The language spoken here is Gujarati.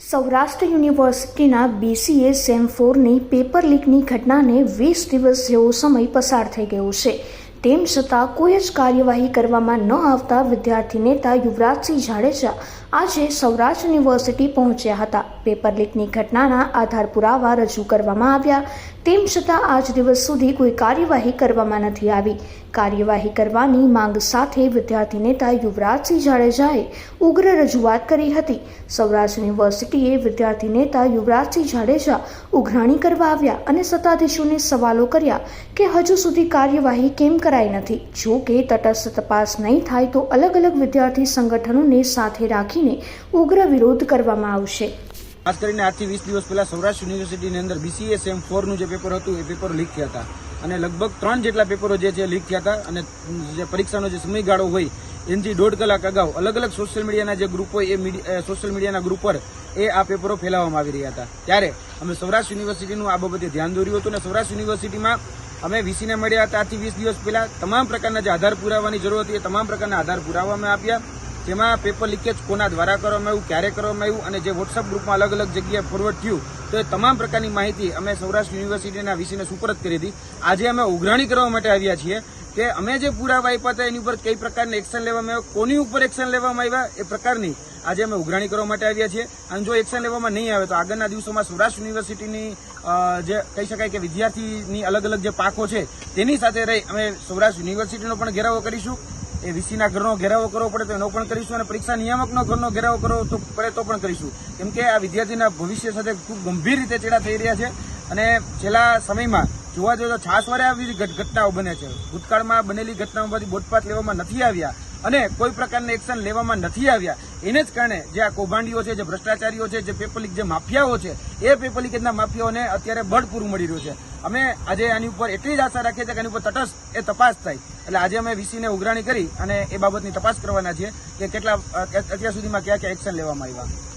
સૌરાષ્ટ્ર યુનિવર્સિટીના બીસીએ સેમ ફોરની પેપર લીકની ઘટનાને વીસ દિવસ જેવો સમય પસાર થઈ ગયો છે. તેમ છતાં કોઈ જ કાર્યવાહી કરવામાં ન આવતા વિદ્યાર્થી નેતા યુવરાજસિંહ જાડેજા આજે સૌરાષ્ટ્ર યુનિવર્સિટી પહોંચ્યા હતા. પેપર લીકની ઘટનાના આધાર પુરાવા રજૂ કરવામાં આવ્યા. તેમ છતાં આજ દિવસ સુધી કોઈ કાર્યવાહી કરવામાં નથી આવી. કાર્યવાહી કરવાની માંગ સાથે વિદ્યાર્થી નેતા યુવરાજસિંહ જાડેજાએ ઉગ્ર રજૂઆત કરી હતી. સૌરાષ્ટ્ર યુનિવર્સિટીએ વિદ્યાર્થી નેતા યુવરાજસિંહ જાડેજા ઉઘરાણી કરવા આવ્યા અને સત્તાધીશોને સવાલો કર્યા કે હજુ સુધી કાર્યવાહી કેમ કરાઈ નથી. જો કે તટસ્થ તપાસ નહીં થાય તો અલગ અલગ વિદ્યાર્થી સંગઠનોને સાથે રાખીને ઉગ્ર વિરોધ કરવામાં આવશે. ખાસ કરીને આજથી વીસ દિવસ પહેલા સૌરાષ્ટ્ર યુનિવર્સિટીની અંદર બીસીએ સેમ ફોરનું જે પેપર હતું, એ પેપર લીક થયા હતા. અને લગભગ ત્રણ જેટલા પેપરો જે છે લીક થયા હતા. અને જે પરીક્ષાનો જે સમયગાળો હોય, એનાથી દોઢ કલાક અગાઉ અલગ અલગ સોશિયલ મીડિયાના જે ગ્રુપ હોય, એ સોશિયલ મીડિયાના ગ્રુપ પર એ આ પેપરો ફેલાવવામાં આવી રહ્યા હતા. ત્યારે અમે સૌરાષ્ટ્ર યુનિવર્સિટીનું આ બાબતે ધ્યાન દોર્યું હતું અને સૌરાષ્ટ્ર યુનિવર્સિટીમાં અમે વીસીને મળ્યા હતા આજથી વીસ દિવસ પહેલા. તમામ પ્રકારના જે આધાર પુરાવાની જરૂર હતી એ તમામ પ્રકારના આધાર પુરાવા અમે આપ્યા જેમાં પેપર લીકેજ કોના દ્વારા કરવામાં આવ્યું, ક્યારે કરવામાં આવ્યું અને જે વોટ્સઅપ ગ્રુપમાં અલગ અલગ જગ્યાએ ફોરવર્ડ થયું, તો એ તમામ પ્રકારની માહિતી અમે સૌરાષ્ટ્ર યુનિવર્સિટીના વીસીને સુપરત કરી હતી. આજે અમે ઉઘરાણી કરવા માટે આવ્યા છીએ. કે અમે જે પુરાવા આપ્યા હતા, એની ઉપર કઈ પ્રકારની એક્શન લેવામાં આવ્યો? કોની ઉપર એક્શન લેવામાં આવ્યા? એ પ્રકારની. આજે અમે ઉઘરાણી કરવા માટે આવ્યા છીએ. અને જો એક્શન લેવામાં નહીં આવે, તો આગળના દિવસોમાં સૌરાષ્ટ્ર યુનિવર્સિટીની જે કહી શકાય કે વિદ્યાર્થીની અલગ અલગ જે પાકો છે, તેની સાથે રહી અમે સૌરાષ્ટ્ર યુનિવર્સિટીનો પણ ઘેરાવો કરીશું. એ વીસીના ઘરનો ઘેરાવો કરવો પડે તો એનો પણ કરીશું અને પરીક્ષા નિયામકનો ઘરનો ઘેરાવો કરવો તો પડે તો પણ કરીશું. કેમ કે આ વિદ્યાર્થીના ભવિષ્ય સાથે ખૂબ ગંભીર રીતે ચેડા થઈ રહ્યા છે. અને છેલ્લા સમયમાં જોવા જઈએ તો છાસવારે આવી ઘટનાઓ બને છે. ભૂતકાળમાં બનેલી ઘટનાઓમાંથી બોટપાટ લેવામાં નથી આવ્યા અને કોઈ પ્રકારના એક્શન લેવામાં નથી આવ્યા. એને જ કારણે જે આ કૌભાંડીઓ છે, જે ભ્રષ્ટાચારીઓ છે, જે પેપર જે માફિયાઓ છે, એ પેપર લીકેજના માફિયાઓને અત્યારે બળ પૂરું મળી રહ્યું છે. અમે આજે આની ઉપર એટલી જ આશા રાખીએ છીએ કે આની ઉપર તટસ્થ એ તપાસ થાય. એટલે આજે અમે વીસીને ઉઘરાણી કરી અને એ બાબતની તપાસ કરવાના છીએ કે કેટલા અત્યાર સુધીમાં કયા કયા એક્શન લેવામાં આવ્યા.